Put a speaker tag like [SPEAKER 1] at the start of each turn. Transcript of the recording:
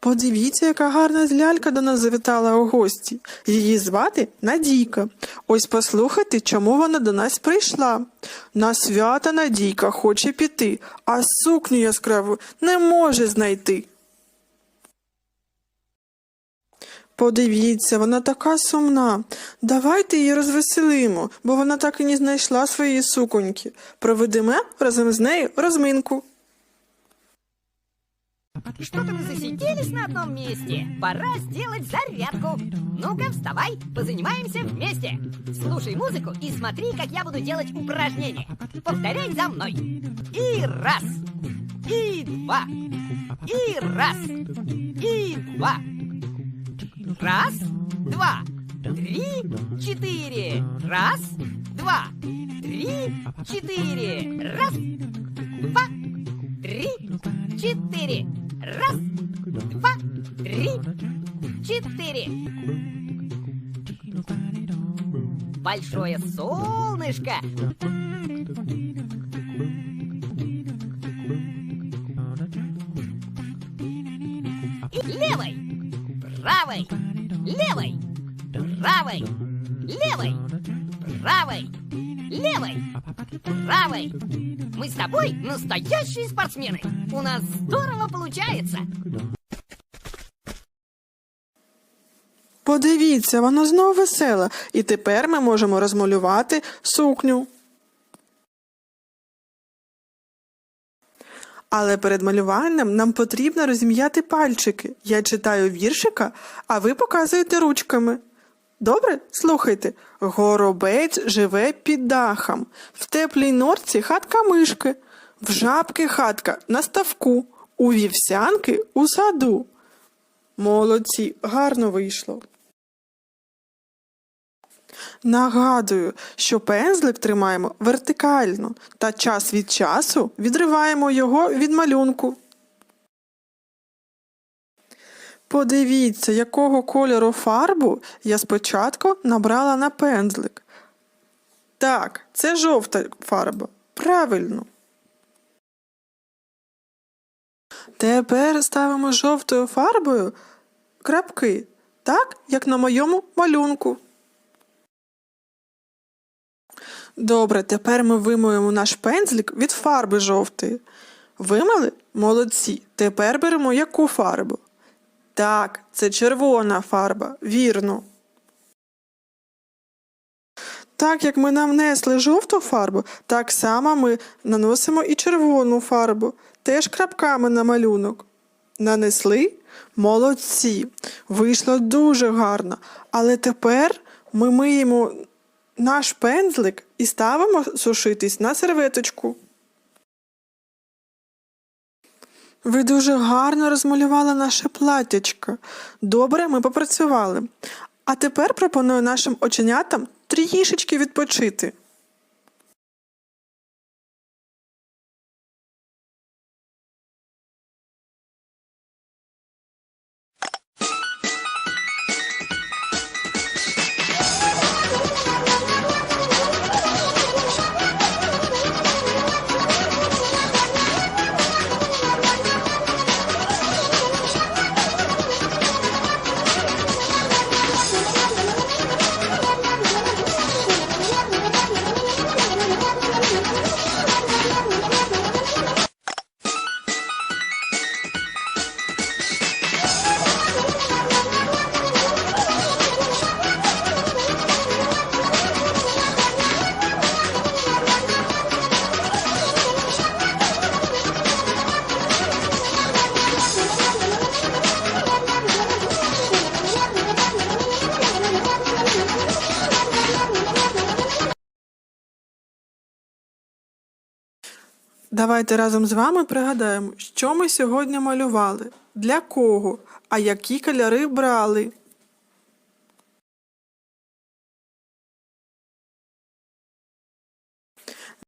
[SPEAKER 1] Подивіться, яка гарна лялька до нас завітала у гості. Її звати Надійка. Ось послухайте, чому вона до нас прийшла. На свята Надійка хоче піти, а сукню яскраву не може знайти. Подивіться, вона така сумна. Давайте її розвеселимо, бо вона так і не знайшла своєї суконьки. Проведемо разом з нею розминку.
[SPEAKER 2] Что-то мы засиделись на одном месте. Пора сделать зарядку. Ну-ка, вставай, позанимаемся вместе. Слушай музыку и смотри, как я буду делать упражнения. Повторяй за мной. И раз, и два, и раз, и два. Раз, два, три, четыре. Раз, два, три, четыре. Раз, два, три, четыре. Раз, два, три, четыре. Большое солнышко. Левой, правой, левой, правой, левой, правой, левой, правой. Мы с тобой настоящие спортсмены. У нас здорово получается.
[SPEAKER 1] Подивіться, вона знову весела, і тепер ми можемо розмалювати сукню. Але перед малюванням нам потрібно розім'яти пальчики. Я читаю віршика, а ви показуєте ручками. Добре, слухайте. Горобець живе під дахом. В теплій норці хатка мишки, в жабки хатка на ставку, у вівсянки у саду. Молодці, гарно вийшло. Нагадую, що пензлик тримаємо вертикально та час від часу відриваємо його від малюнку. Подивіться, якого кольору фарбу я спочатку набрала на пензлик. Так, це жовта фарба. Правильно. Тепер ставимо жовтою фарбою крапки, так, як на моєму малюнку. Добре, тепер ми вимоємо наш пензлик від фарби жовтої. Вимили? Молодці. Тепер беремо яку фарбу? Так, це червона фарба, вірно. Так як ми нанесли жовту фарбу, так само ми наносимо і червону фарбу, теж крапками на малюнок. Нанесли? Молодці. Вийшло дуже гарно. Але тепер ми миємо наш пензлик і ставимо сушитись на серветочку. Ви дуже гарно розмалювали наше платтячко. Добре, ми попрацювали. А тепер пропоную нашим оченятам трішечки відпочити. Давайте разом з вами пригадаємо, що ми сьогодні малювали, для кого, а які кольори брали.